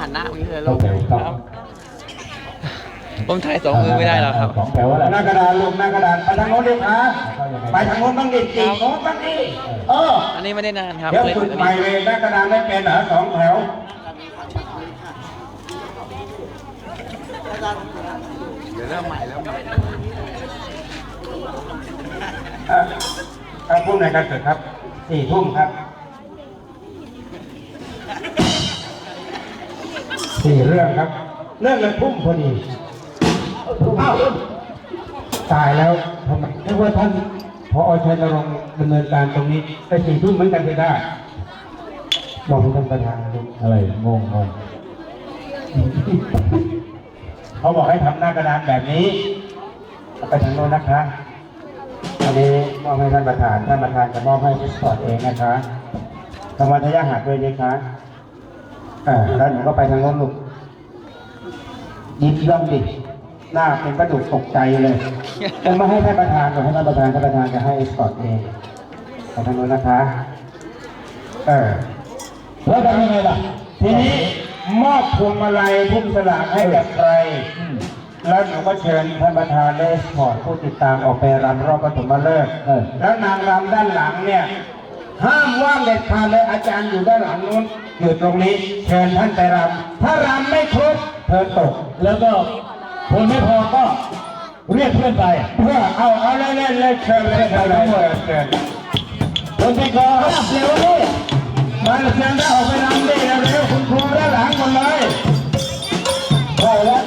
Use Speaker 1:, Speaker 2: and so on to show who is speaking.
Speaker 1: หันหน้าอย่างนี้เลย
Speaker 2: เข้า
Speaker 1: ลูก
Speaker 2: แถวครับ
Speaker 1: ครับผมถ่ายสองมือไม่ได้หรอกครับ
Speaker 2: สองแถวอะไร
Speaker 3: หน้ากระดานลงหน้ากระดานไปทางโน้นดิคะไปทางโน้นบ้างดิจีโน้นบ้างดิเออ
Speaker 1: อันนี้ไม่ได้นานครับ
Speaker 3: เดี๋ยว
Speaker 1: เล่น
Speaker 3: ฝึก
Speaker 1: อัน
Speaker 3: ใหม่
Speaker 1: นี้
Speaker 3: เลยหน้ากระดานไม่เป็นเหรอสองแถว
Speaker 1: เดี๋ยวเริ่มใหม่แล้ว
Speaker 3: เอ่อเอ่อผู้ในการเกิดครับสี่ทุ่มครับ สี่เรื่องครับ เรื่องละทุ่มพอดีอ้าวตายแล้วทำไมนึกว่าท่านพอชัยนรงค์ดำเนินการตรงนี้ไปสี่ทุ่มเหมือนกันไปได้บอกท่านประธาน
Speaker 2: อะไรงงงง
Speaker 3: เขาบอกให้ทำหน้ากระดานแบบนี้ไปทางโน้นนะคะอันนี้มอบให้ท่านประธานท่านประธานจะมอบให้พิสอร์ตเองนะคะรางวัทยาหักด้วยนะคะ อ่าแล้วหนูก็ไปทางโน้นลูกยิ้มย่องดิหน้าเป็นกระดูกตกใจเลยจะมาให้ท่านประธานหรือให้ท่านประธานท่านประธานจะให้สปอร์ตเองไปทางโน้นนะคะ เออ
Speaker 2: แล้วทำยังไงล่ะ
Speaker 3: ทีนี้มอบพวงมาลัยพุ่มสลากให้กับใคร
Speaker 2: อืม
Speaker 3: แล้วหนูก็เชิญท่านประธานเลสพอร์ตผู้ติดตามออกไปรำรอบปฐมฤกษ์
Speaker 2: เออ
Speaker 3: แล้วนางรำด้านหลังเนี่ย ห้ามว่างเด็ดขาดเลยอาจารย์อยู่ด้านหลังนู้นอยู่ตรงนี้เชิญท่านไปรำถ้ารำไม่ครบเธอตก
Speaker 2: แล้วก็คนไม่พอก็เรียกเพื่อนไป
Speaker 3: เพื่อเอาเอาเล่นเล่เล่เชิญเล่นเชิญเล่นเชิญ
Speaker 2: คนที่ก่อรับเร็วนี่
Speaker 3: มาเชิญได้ออกไปรำดิเร็วคุณครูด้านหลังคนเลย
Speaker 2: พอแล้
Speaker 3: ว